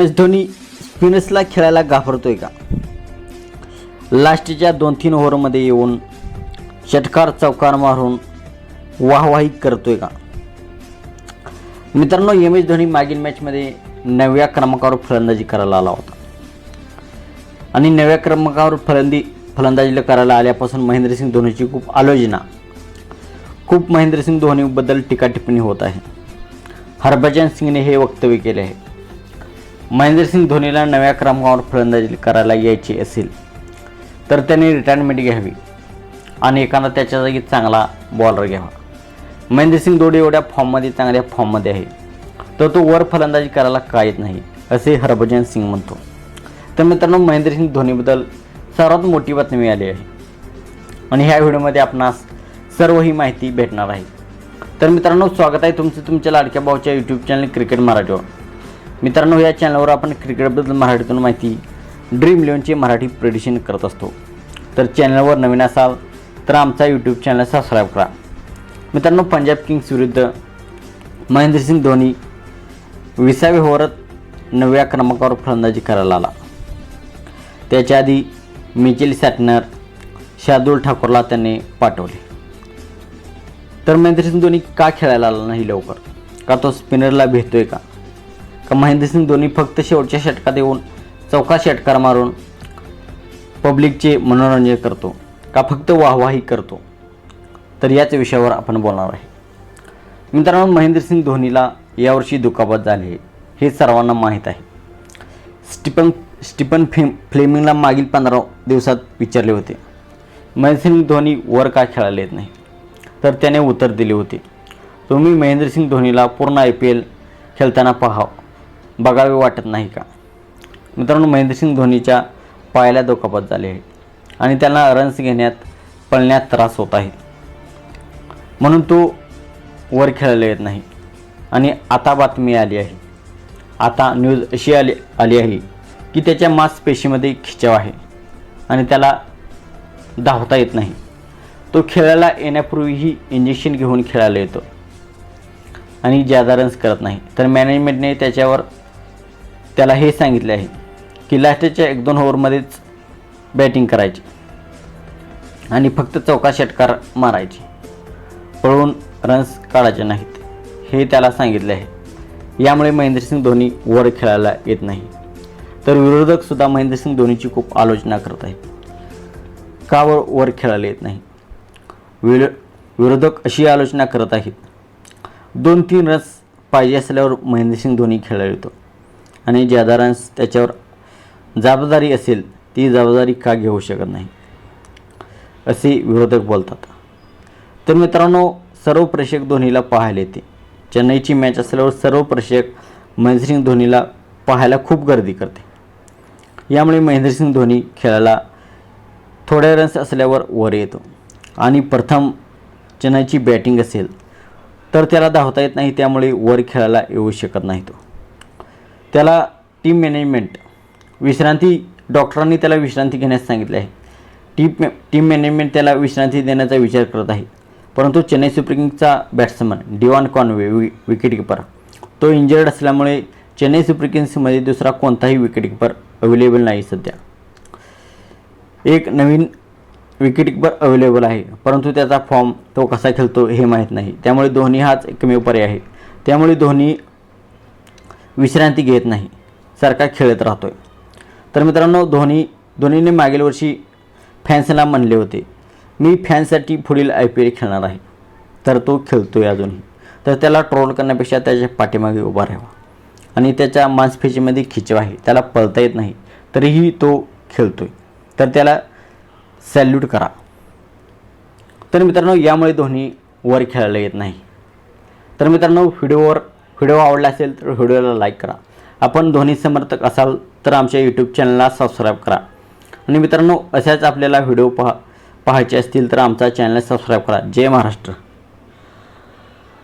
S Dhoni स्पिनर्सला खेळायला घाबरतोय का? लास्टच्या दोन तीन ओव्हरमध्ये येऊन षटकार चौकार मारून वाहवाही करतोय का? मित्रांनो एम एस धोनी मागील मॅचमध्ये नव्या क्रमांकावर फलंदाजी करायला आला होता. आणि नव्या क्रमांकावर फलंदी फलंदाजीला करायला आल्यापासून महेंद्रसिंग धोनीची खूप आलोचना. खूप महेंद्रसिंग धोनीबद्दल टीका टिप्पणी होत आहे. हरभजन सिंगने हे वक्तव्य केले आहे. महेंद्रसिंग धोनीला नव्या क्रमांकावर फलंदाजी करायला यायची असेल तर त्याने रिटायरमेंट घ्यावी आणि एखादा त्याच्या जागी चांगला बॉलर घ्यावा. महेंद्रसिंग धोनी एवढ्या फॉर्ममध्ये चांगल्या फॉर्ममध्ये आहे तर तो वर फलंदाजी करायला का येत नाही असे हरभजन सिंग म्हणतो. तर मित्रांनो महेंद्रसिंग धोनीबद्दल सर्वात मोठी बातमी आली आहे. आणि ह्या व्हिडिओमध्ये आपणास सर्व ही माहिती भेटणार आहे. तर मित्रांनो स्वागत आहे तुमचं तुमच्या लाडक्या भाऊच्या यूट्यूब चॅनल क्रिकेट मराठीवर मित्रांनो या चॅनलवर आपण क्रिकेटबद्दल मराठीतून माहिती ड्रीम इलेव्हनची मराठी प्रेडिशन करत असतो. तर चॅनलवर नवीन असाल तर आमचा यूट्यूब चॅनल सबस्क्राईब करा. मित्रांनो पंजाब किंग्स विरुद्ध महेंद्रसिंग धोनी विसाव्या ओव्हरात नवव्या क्रमांकावर फलंदाजी करायला आला. त्याच्या आधी मिचेल सॅटनर शार्दुल ठाकूरला त्याने पाठवले. तर महेंद्रसिंग धोनी का खेळायला आला नाही लवकर? का तो स्पिनरला भेटतोय का? का महेंद्रसिंग धोनी फक्त शेवटच्या षटकात येऊन चौका षटकार मारून पब्लिकचे मनोरंजन करतो का फक्त वाहवाही करतो? तर याच विषयावर आपण बोलणार आहे. मित्रांनो महेंद्रसिंग धोनीला यावर्षी दुखापत झाली आहे हे सर्वांना माहीत आहे. स्टीफन स्टीफन फेम फ्लेमिंगला मागील पंधरा दिवसात विचारले होते. महेंद्रसिंग धोनी वर का खेळायला येत नाही? तर त्याने उत्तर दिले होते. तुम्ही महेंद्रसिंग धोनीला पूर्ण आय पी एल खेळताना पहावं बघावे वाटत नाही का? मित्रांनो महेंद्रसिंग धोनीच्या पायाला दुखापत झाली आहे आणि त्यांना रन्स घेण्यात पळण्यात त्रास होत आहे. म्हणून तो वर खेळायला येत नाही. आणि आता बातमी आली आहे. आता न्यूज अशी आली आली आहे की त्याच्या मांसपेशीमध्ये खिचाव आहे आणि त्याला धावता येत नाही. तो खेळायला येण्यापूर्वीही इंजेक्शन घेऊन खेळायला येतो. आणि ज्यादा रन्स करत नाही. तर मॅनेजमेंटने त्याच्यावर त्याला हे सांगितले आहे की लास्टच्या एक दोन ओव्हरमध्येच बॅटिंग करायची आणि फक्त चौका षटकार मारायची. पळून रन्स काढायचे नाहीत. हे त्याला सांगितले आहे. यामुळे महेंद्रसिंग धोनी वर खेळायला येत नाही. तर विरोधकसुद्धा महेंद्रसिंग धोनीची खूप आलोचना करत आहेत. का वर वर खेळायला येत नाही? विरो विरोधक अशी आलोचना करत आहेत. दोन तीन रन्स पाहिजे असल्यावर महेंद्रसिंग धोनी खेळायला येतो. आणि ज्यादा रन्स त्याच्यावर जबाबदारी असेल ती जबाबदारी का घेऊ शकत नाही? असे विरोधक बोलतात. तर मित्रांनो सर्व प्रेक्षक धोनीला पाहायला येते. चेन्नईची मॅच असल्यावर सर्व प्रेक्षक महेंद्रसिंग धोनीला पाहायला खूप गर्दी करते. यामुळे महेंद्रसिंग धोनी खेळायला थोड्या रन्स असल्यावर वर येतो. आणि प्रथम चेन्नईची बॅटिंग असेल तर त्याला धावता येत नाही त्यामुळे वर खेळायला येऊ शकत नाही तो. त्याला टीम मॅनेजमेंट विश्रांती डॉक्टरांनी त्याला विश्रांती घेण्यास सांगितले आहे. टीम टीम मॅनेजमेंट त्याला विश्रांती देण्याचा विचार करत आहे. परंतु चेन्नई सुपर किंग्सचा बॅट्समन डिवान कॉनवे वि विकेटकीपर तो इंजर्ड असल्यामुळे चेन्नई सुपर किंग्समध्ये दुसरा कोणताही विकेटकीपर अवेलेबल नाही सध्या. एक नवीन विकेटकीपर अवेलेबल आहे परंतु त्याचा फॉर्म तो कसा खेळतो हे माहीत नाही. त्यामुळे धोनी हाच एकमेव पर्याय आहे. त्यामुळे धोनी विश्रांती घेत नाही. सारखा खेळत राहतो आहे तर मित्रांनो धोनी धोनीने मागील वर्षी फॅन्सला म्हणले होते मी फॅन्ससाठी पुढील आय पी एल खेळणार आहे. तर तो खेळतो आहे अजूनही. तर त्याला ट्रोल करण्यापेक्षा त्याच्या पाठीमागे उभा राहावा. आणि त्याच्या मांसपेशीमध्ये खिचव आहे. त्याला पळता येत नाही. तरीही तो खेळतो आहे तर त्याला सॅल्यूट करा. तर मित्रांनो यामुळे धोनी वर खेळायला येत नाही. तर मित्रांनो व्हिडिओवर व्हिडिओ आवडला असेल तर व्हिडिओला लाईक करा. आपण धोनी समर्थक असाल तर आमच्या यूट्यूब चॅनलला सबस्क्राईब करा. आणि मित्रांनो अशाच आपल्याला व्हिडिओ पहा पाहायचे असतील तर आमचा चॅनल सबस्क्राईब करा. जय महाराष्ट्र.